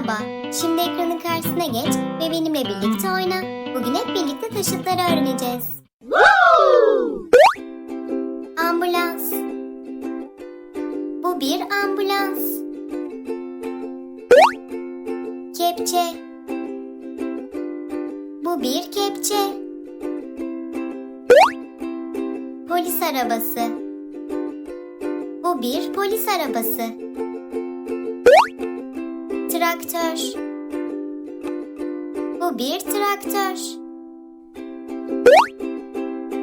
Merhaba, şimdi ekranın karşısına geç ve benimle birlikte oyna. Bugün hep birlikte taşıtları öğreneceğiz. Ambulans Bu bir ambulans. Kepçe Bu bir kepçe. Polis arabası Bu bir polis arabası. Traktör. Bu bir traktör.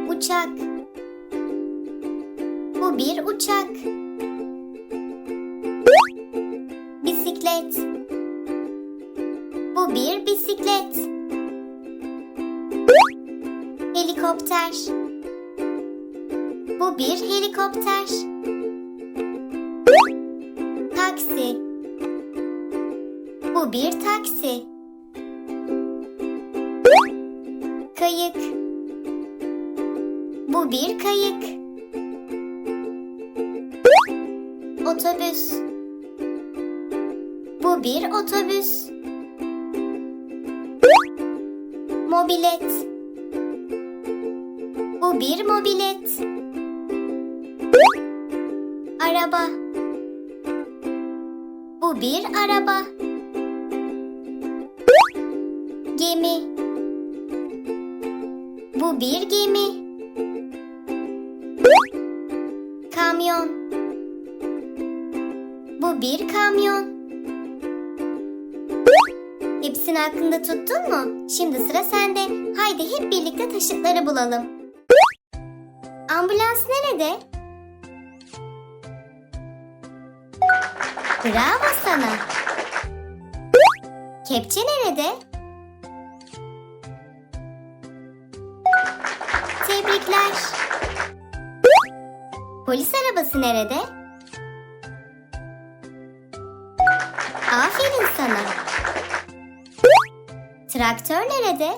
Uçak. Bu bir uçak. Bisiklet. Bu bir bisiklet. Helikopter. Bu bir helikopter. Bu bir taksi. Kayık. Bu bir kayık. Otobüs. Bu bir otobüs. Mobilet. Bu bir mobilet. Araba. Bu bir araba. Gemi. Bu bir gemi. Kamyon. Bu bir kamyon. Hepsini aklında tuttun mu? Şimdi sıra sende. Haydi hep birlikte taşıtları bulalım. Ambulans nerede? Bravo sana. Kepçe nerede? Tebrikler. Polis arabası nerede? Aferin sana. Traktör nerede?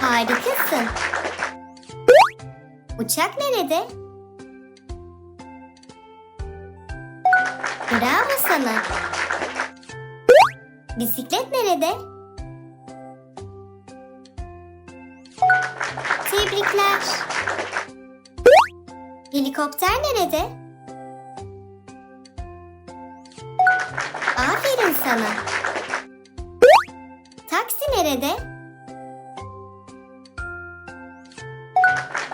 Harikasın. Uçak nerede? Bravo sana. Bisiklet nerede? Tebrikler. Helikopter nerede? Aferin sana. Taksi nerede?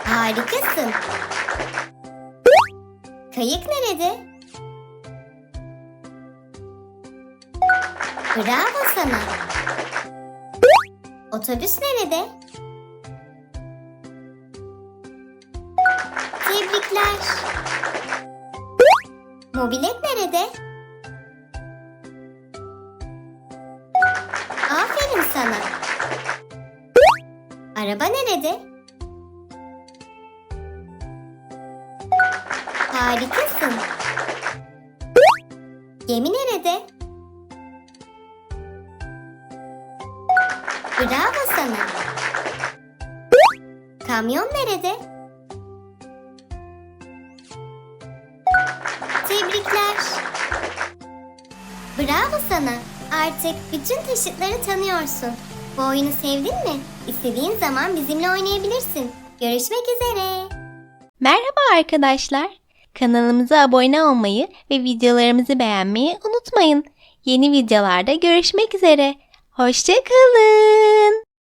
Harikasın. Kayık nerede? Bravo sana. Otobüs nerede? Tebrikler. Mobilet nerede? Aferin sana. Araba nerede? Harikasın. Gemi nerede? Bravo sana. Kamyon nerede? Tebrikler. Bravo sana. Artık bütün taşıtları tanıyorsun. Bu oyunu sevdin mi? İstediğin zaman bizimle oynayabilirsin. Görüşmek üzere. Merhaba arkadaşlar. Kanalımıza abone olmayı ve videolarımızı beğenmeyi unutmayın. Yeni videolarda görüşmek üzere. Hoşçakalın.